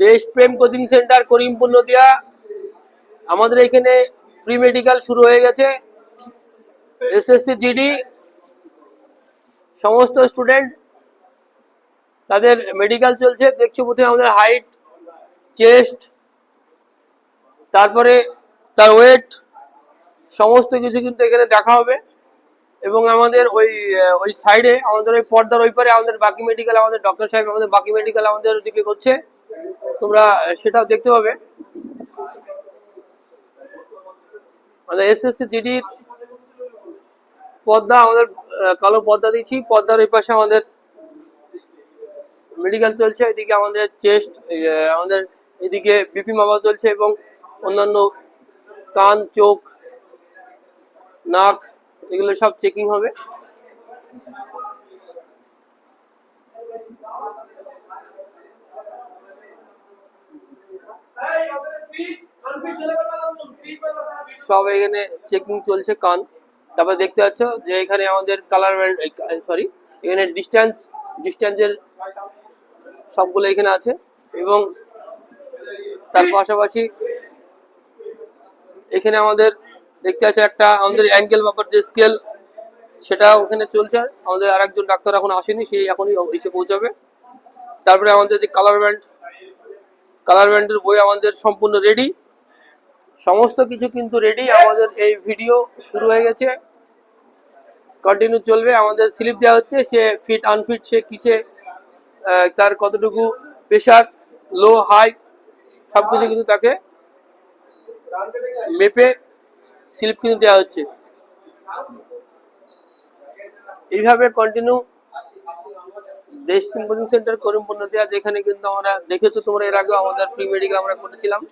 দেশপ্রেম coaching centre, Karimpur, Nadia. আমাদের এখানে প্রি মেডিকেল শুরু হয়ে গেছে। এসএসসি জিডি সমস্ত স্টুডেন্ট তাদের মেডিকেল চলছে। দেখছ প্রথমে আমাদের হাইট চেস্ট তারপরে তার ওয়েট সমস্ত কিছু কিন্তু এখানে দেখা হবে। এবং আমাদের ওই ওই সাইডে আমাদের ওই পর্দার ওই পারে আমাদের বাকি মেডিকেল আমাদের ডক্টর সাহেব আমাদের বাকি মেডিকেল আমাদের ওদিকে করছে। তোমরা সেটাও দেখতে পাবে। আমাদের এসএসসি জিডির পর্দা আমাদের কালো পর্দা দিচ্ছি পর্দার ওই পাশে আমাদের মেডিকেল চলছে, এদিকে আমাদের চেস্ট আমাদের এদিকে বিপি মাপা চলছে এবং অন্যান্য কান, চোখ, নাক, এগুলো সব চেকিং হবে। সব এখানে চেকিং চলছে, কান। তারপরে দেখতে পাচ্ছ যে এখানে আমাদের কালার সরি এখানে ডিস্টেন্স ডিস্টেন্সের সবগুলো এখানে আছে এবং তার পাশাপাশি এখানে আমাদের দেখতে আছে একটা আমাদের অ্যাঙ্গেল ব্যাপার যে স্কেল সেটা ওখানে চলছে। আমাদের আর একজন ডাক্তার এখন আসেনি সেই এখনই এসে পৌঁছাবে। তারপরে আমাদের যে কালার ব্যান্ড কালার ব্যান্ডের বই আমাদের সম্পূর্ণ রেডি সমস্ত কিছু কিন্তু রেডি আমাদের এই ভিডিও শুরু হয়ে গেছে। কন্টিনিউ চলবে। আমাদের স্লিপ দেওয়া হচ্ছে। সে ফিট আনফিট সে কিসে তার কতটুকু প্রেশার লো হাই সব কিছু কিন্তু তাকে মেপে স্লিপ কিন্তু দেওয়া হচ্ছে। এইভাবে কন্টিনিউ দেশ কোচিং সেন্টার করিমপুর নদিয়া যেখানে কিন্তু আমরা দেখেছ তোমরা এর আগেও আমাদের প্রি মেডিকেল আমরা করেছিলাম।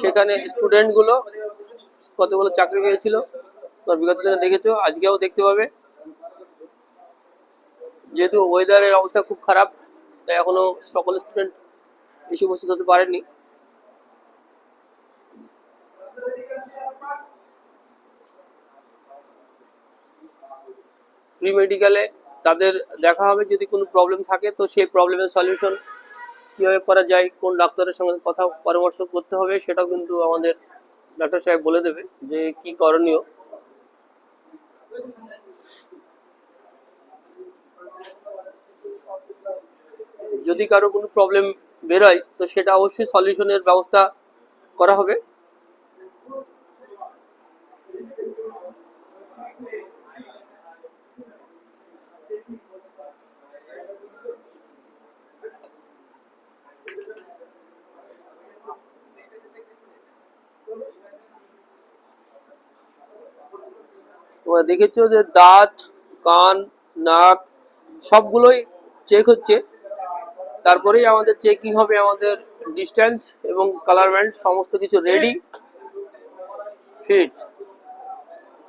সেখানে স্টুডেন্টগুলো কতগুলো চাকরি পেয়েছিল, তোমরা বিগত দিনে দেখেছ, আজকেও দেখতে পাবে। যেহেতু ওয়েদারের অবস্থা খুব খারাপ, তাই এখনও সকল স্টুডেন্ট এসে উপস্থিত হতে পারেনি প্রি মেডিকেলে তাদের দেখা হবে, যদি কোনো প্রবলেম থাকে, তো সেই প্রবলেমের সলিউশন কীভাবে করা যায়, কোন ডাক্তারের সঙ্গে কথা, পরামর্শ করতে হবে, সেটাও কিন্তু আমাদের ডাক্তার সাহেব বলে দেবে যে কি করণীয়। যদি কারও কোনো প্রবলেম বেরোয়, তো সেটা অবশ্যই সলিউশনের ব্যবস্থা করা হবে। তোমরা দেখেছ যে দাঁত কান নাক সবগুলোই চেক হচ্ছে। তারপরেই আমাদের চেকিং হবে আমাদের ডিস্টেন্স এবং কালার ব্যান্ড সমস্ত কিছু রেডি ফিট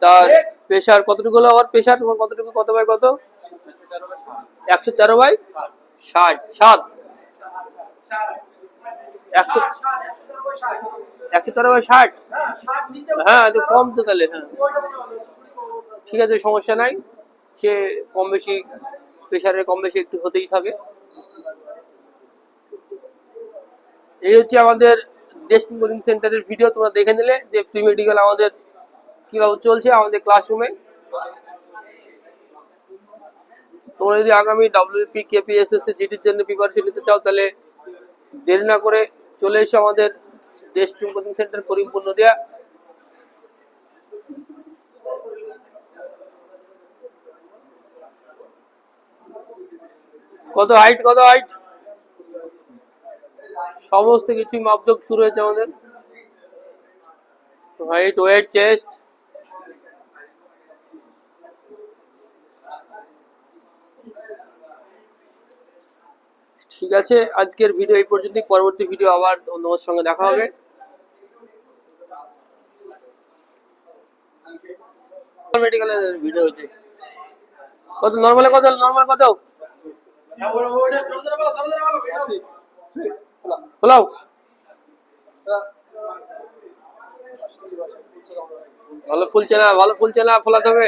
তার প্রেশার কতটুকু হলো? আমার প্রেশার তোমার কতটুকু? কত বাই কত? একশো তেরো বাই ষাট। সাত একশো একশো তেরো বাই ষাট। হ্যাঁ এটা কম তো তাহলে হ্যাঁ। ঠিক আছে, সমস্যা নাই। সে কম বেশি প্রেশারের কম বেশি একটু হতেই থাকে। এই হচ্ছে আমাদের দেশ কোচিং সেন্টারের ভিডিও তোমরা দেখে নিলে যে প্রি মেডিকেল আমাদের কীভাবে চলছে আমাদের ক্লাসরুমে তোমরা যদি আগামী ডাব্লিউপি কেপি এসএসসি জিডির জন্য প্রিপারেশন নিতে চাও, তাহলে দেরি না করে চলে এসো আমাদের দেশ কোচিং সেন্টার করিমপুর নদিয়া। কত হাইট কত হাইট সমস্ত কিছুই মাপযোগ শুরু হয়েছে আমাদের। হাইট ওয়েট চেস্ট ঠিক আছে, আজকের ভিডিও এই পর্যন্তই। পরবর্তী ভিডিও আবার তোমার সঙ্গে দেখা হবে। মেডিকেলের ভিডিও হচ্ছে। কত নর্মালে কত নর্মাল কত? ভালো ফুলছে না ভালো ফুলছে না ফোলাতে হবে।